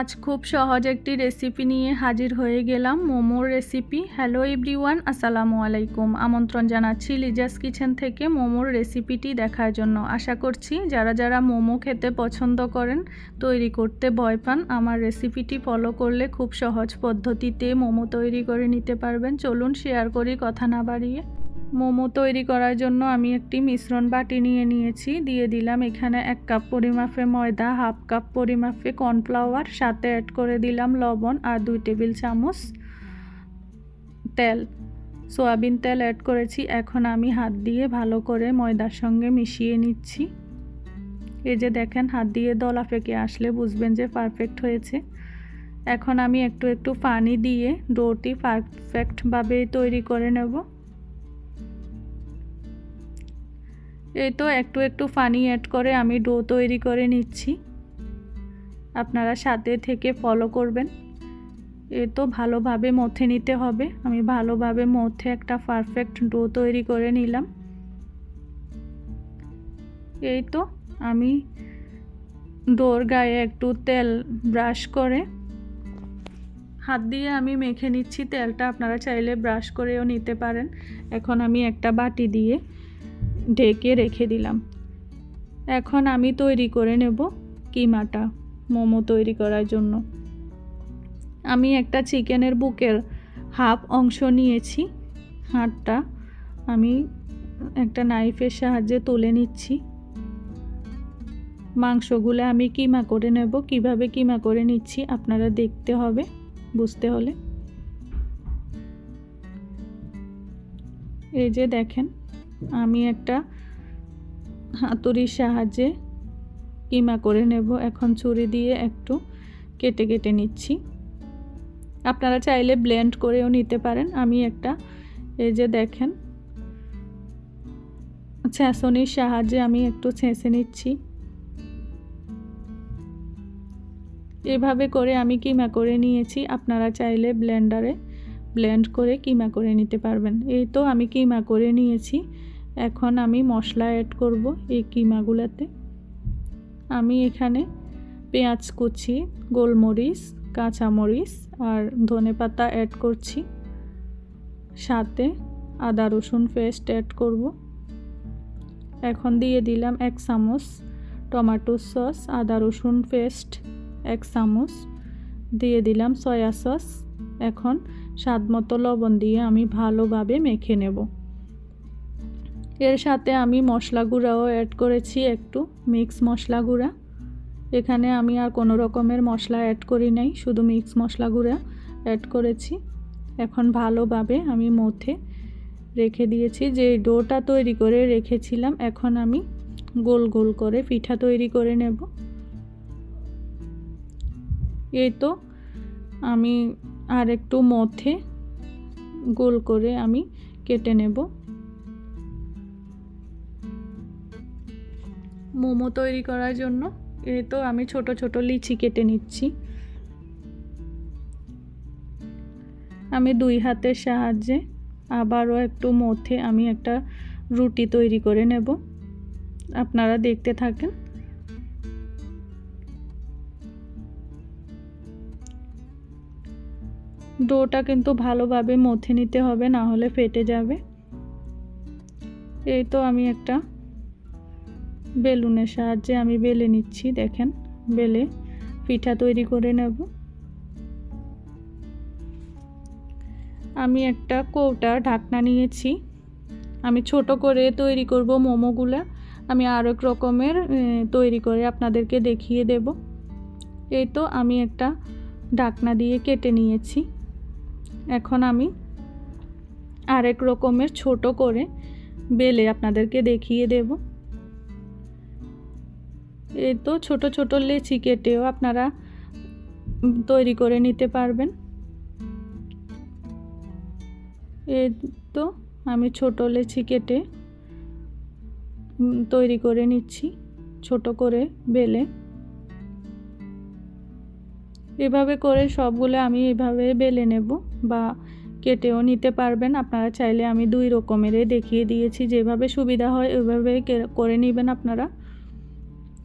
আজ খুব সহজ একটি রেসিপি নিয়ে হাজির হয়ে গেলাম মোমোর রেসিপি হ্যালো এভরিওয়ান আসসালামু আলাইকুম। আমন্ত্রণ জানাচ্ছি লিজাস কিচেন থেকে মোমোর রেসিপিটি দেখার জন্য। আশা করছি যারা যারা মোমো খেতে পছন্দ করেন, তৈরি করতে ভয় পান, আমার রেসিপিটি ফলো করলে খুব সহজ পদ্ধতিতে মোমো তৈরি করে নিতে পারবেন। চলুন শেয়ার করি, কথা না বাড়িয়ে। মোমো তৈরি করার জন্য আমি একটি মিশ্রণ বাটি নিয়ে নিয়েছি। দিয়ে দিলাম এখানে এক কাপ পরিমাপে ময়দা, হাফ কাপ পরিমাপে কর্নফ্লাওয়ার, সাথে অ্যাড করে দিলাম লবণ আর দুই টেবিল চামচ তেল। সয়াবিন তেল অ্যাড করেছি। এখন আমি হাত দিয়ে ভালো করে ময়দার সঙ্গে মিশিয়ে নিচ্ছি। এই যে দেখেন, হাত দিয়ে দলা ফেঁকে আসলে বুঝবেন যে পারফেক্ট হয়েছে। এখন আমি একটু একটু পানি দিয়ে ডোটি পারফেক্টভাবে তৈরি করে নেব। এই তো একটু একটু পানি অ্যাড করে আমি ডো তৈরি করে নিচ্ছি। আপনারা সাথে থেকে ফলো করবেন। এ তো ভালোভাবে মথে নিতে হবে। আমি ভালোভাবে মথে একটা পারফেক্ট ডো তৈরি করে নিলাম। এই তো আমি ডোর গায়ে একটু তেল ব্রাশ করে হাত দিয়ে আমি মেখে নিচ্ছি। তেলটা আপনারা চাইলে ব্রাশ করেও নিতে পারেন। এখন আমি একটা বাটি দিয়ে ঢেকে রেখে দিলাম। এখন আমি তৈরি করে নেব কিমাটা, মোমো তৈরি করার জন্য। আমি একটা চিকেনের বুকের হাফ অংশ নিয়েছি হাড়টা আমি একটা নাইফের সাহায্যে তুলে নিচ্ছি। মাংসগুলো আমি কিমা করে নেব, কীভাবে কিমা করে নিচ্ছি আপনারা দেখতে হবে, বুঝতে হলে। এই যে দেখেন আমি একটা হাতুড়ির সাহায্যে কিমা করে নেব। এখন ছুরি দিয়ে একটু কেটে কেটে নিচ্ছি। আপনারা চাইলে ব্লেন্ড করেও নিতে পারেন। আমি একটা, এই যে দেখেন, ছেঁচনির সাহায্যে আমি একটু ছেঁচে নিচ্ছি। এভাবে করে আমি কিমা করে নিয়েছি। আপনারা চাইলে ব্লেন্ডারে ব্লেন্ড করে কিমা করে নিতে পারবেন। এই তো আমি কিমা করে নিয়েছি। এখন আমি মশলা অ্যাড করব এই কিমাগুলোতে। আমি এখানে পেঁয়াজ কুচি, গোলমরিচ, কাঁচামরিচ আর ধনে পাতা অ্যাড করছি। সাথে আদা, রসুন পেস্ট অ্যাড করব। এখন দিয়ে দিলাম এক চামচ টমেটো সস, আদা, রসুন পেস্ট এক চামচ। দিয়ে দিলাম সয়া সস। এখন স্বাদ মতো লবণ দিয়ে আমি ভালোভাবে মেখে নেব। এর সাথে আমি মশলা গুঁড়াও অ্যাড করেছি একটু মিক্স মশলা গুঁড়া। এখানে আমি আর কোনো রকমের মশলা অ্যাড করি নাই, শুধু মিক্স মশলা গুঁড়া অ্যাড করেছি। এখন ভালোভাবে আমি মথে রেখে দিয়েছি, যে ডোটা তৈরি করে রেখেছিলাম, এখন আমি গোল গোল করে পিঠা তৈরি করে নেব। এই তো আমি আর একটু মথে গোল করে আমি কেটে নেব। মোমো তৈরি করার জন্য। এই তো আমি ছোট ছোট লিচি কেটে নিচ্ছি। আমি দুই হাতের সাহায্যে আবারও একটু মধ্যে আমি একটা রুটি তৈরি করে নেব। আপনারা দেখতে থাকেন। ডোটা কিন্তু ভালোভাবে মথে নিতে হবে, না হলে ফেটে যাবে। এই তো আমি একটা বেলুনের সাহায্যে আমি বেলে নিচ্ছি, দেখেন, বেলে পিঠা তৈরি করে নেব। আমি একটা কৌটা ঢাকনা নিয়েছি। আমি ছোট করে তৈরি করব মোমোগুলো। আমি আর এক রকমের তৈরি করে আপনাদেরকে দেখিয়ে দেব। এই তো আমি একটা ঢাকনা দিয়ে কেটে নিয়েছি। এখন আমি আরেক রকমের ছোট করে বেলে আপনাদেরকে দেখিয়ে দেব। এই তো ছোট ছোট লেচি কেটেও আপনারা তৈরি করে নিতে পারবেন। এই তো আমি ছোট লেচি কেটে তৈরি করে নিচ্ছি, ছোট করে বেলে। এভাবে করে সবগুলো আমি এভাবে বেলে নেব বা কেটেও নিতে পারবেন। আপনারা চাইলে আমি দুই রকমেরই দেখিয়ে দিয়েছি, যেভাবে সুবিধা হয় ওইভাবে করে নেবেন আপনারা।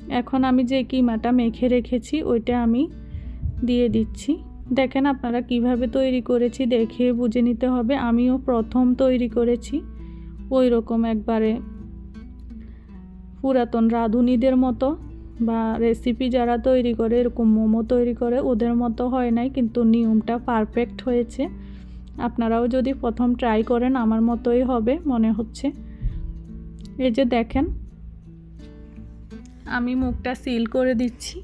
এখন আমি যে কিমাটা মেখে রেখেছি, ওইটা আমি দিয়ে দিচ্ছি। দেখেন আপনারা কীভাবে তৈরি করেছি দেখে বুঝে নিতে হবে। আমিও প্রথম তৈরি করেছি ওই রকম একবারে পুরাতন রাঁধুনিদের মতো বা রেসিপি যারা তৈরি করে, এরকম মোমো তৈরি করে, ওদের মতো হয় নাই, কিন্তু নিয়মটা পারফেক্ট হয়েছে। আপনারাও যদি প্রথম ট্রাই করেন, আমার মতোই হবে, মনে হচ্ছে। এই যে দেখেন আমি মুখটা সিল করে দিচ্ছি।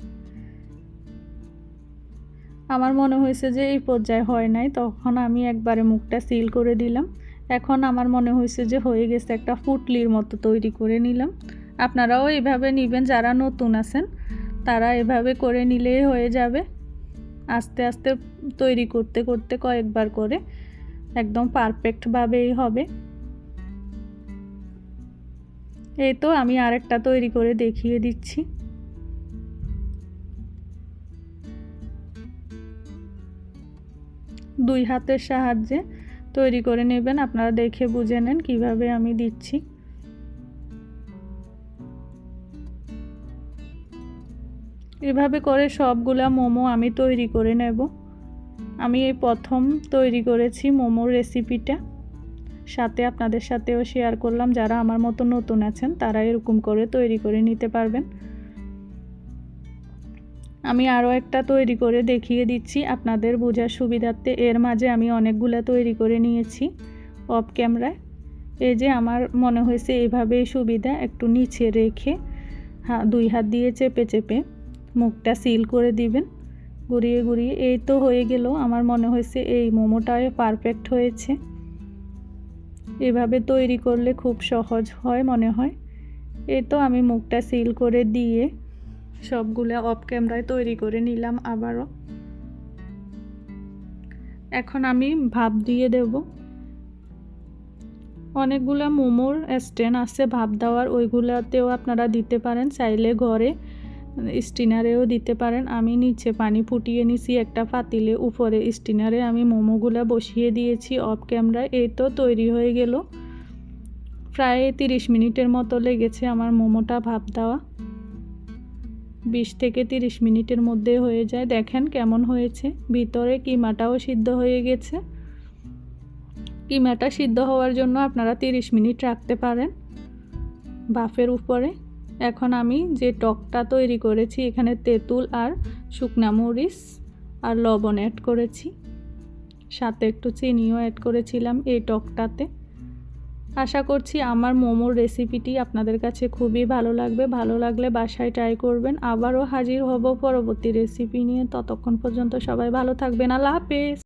আমার মনে হয়েছে যে এই পর্যায়ে হয় নাই, তখন আমি একবারে মুখটা সিল করে দিলাম। এখন আমার মনে হয়েছে যে হয়ে গেছে একটা ফুটলির মতো তৈরি করে নিলাম। আপনারাও এভাবে নেবেন, যারা নতুন আছেন, তারা এভাবে করে নিলেই হয়ে যাবে। আস্তে আস্তে তৈরি করতে করতে কয়েকবার করে একদম পারফেক্টভাবেই হবে। এই তো আমি আরেকটা তৈরি করে দেখিয়ে দিচ্ছি। দুই হাতের সাহায্যে তৈরি করে নেবেন, আপনারা দেখে বুঝে নেন কীভাবে আমি দিচ্ছি। এভাবে করে সবগুলা মোমো আমি তৈরি করে নেব। আমি এই প্রথম তৈরি করেছি মোমোর রেসিপিটা সাথে আপনাদের সাথেও শেয়ার করলাম, যারা আমার মতো নতুন আছেন, তারা এরকম করে তৈরি করে নিতে পারবেন। আমি আরও একটা তৈরি করে দেখিয়ে দিচ্ছি, আপনাদের বোঝার সুবিধার্থে। এর মাঝে আমি অনেকগুলো তৈরি করে নিয়েছি অফ ক্যামেরায় এই যে আমার মনে হয়েছে এভাবেই সুবিধা, একটু নিচে রেখে, হা, দুই হাত দিয়ে চেপে চেপে মুখটা সিল করে দিবেন। ঘুরিয়ে ঘুরিয়ে, এই তো হয়ে গেল। আমার মনে হয়েছে এই মোমোটাও পারফেক্ট হয়েছে। এভাবে তৈরি করলে খুব সহজ হয় মনে হয়। এ তো আমি মুখটা সিল করে দিয়ে সবগুলো অফ ক্যামেরায় তৈরি করে নিলাম আবারও। এখন আমি ভাব দিয়ে দেব। অনেকগুলো মোমোর স্ট্যান্ড আছে ভাব দেওয়ার ওইগুলাতেও আপনারা দিতে পারেন। চাইলে ঘরে স্টিনারেও দিতে পারেন। আমি নিচে পানি ফুটিয়ে নিছি, একটা পাতিলে উপরে স্টিনারে আমি মোমোগুলো বসিয়ে দিয়েছি অফ ক্যামেরায় এই তো তৈরি হয়ে গেল। প্রায় তিরিশ মিনিটের মতো লেগেছে আমার মোমোটা ভাব দেওয়া। বিশ থেকে তিরিশ মিনিটের মধ্যে হয়ে যায়। দেখেন কেমন হয়েছে। ভিতরে কিমাটাও সিদ্ধ হয়ে গেছে। কিমাটা সিদ্ধ হওয়ার জন্য আপনারা তিরিশ মিনিট রাখতে পারেন বাফের উপরে। এখন আমি যে টকটা তৈরি করেছি, এখানে তেঁতুল আর শুকনা মরিচ আর লবণ অ্যাড করেছি। সাথে একটু চিনিও অ্যাড করেছিলাম এই টকটাতে। আশা করছি আমার মোমোর রেসিপিটি আপনাদের কাছে খুবই ভালো লাগবে। ভালো লাগলে বাসায় ট্রাই করবেন। আবারও হাজির হব পরবর্তী রেসিপি নিয়ে। ততক্ষণ পর্যন্ত সবাই ভালো থাকবেন। আল্লাহ হাফেজ!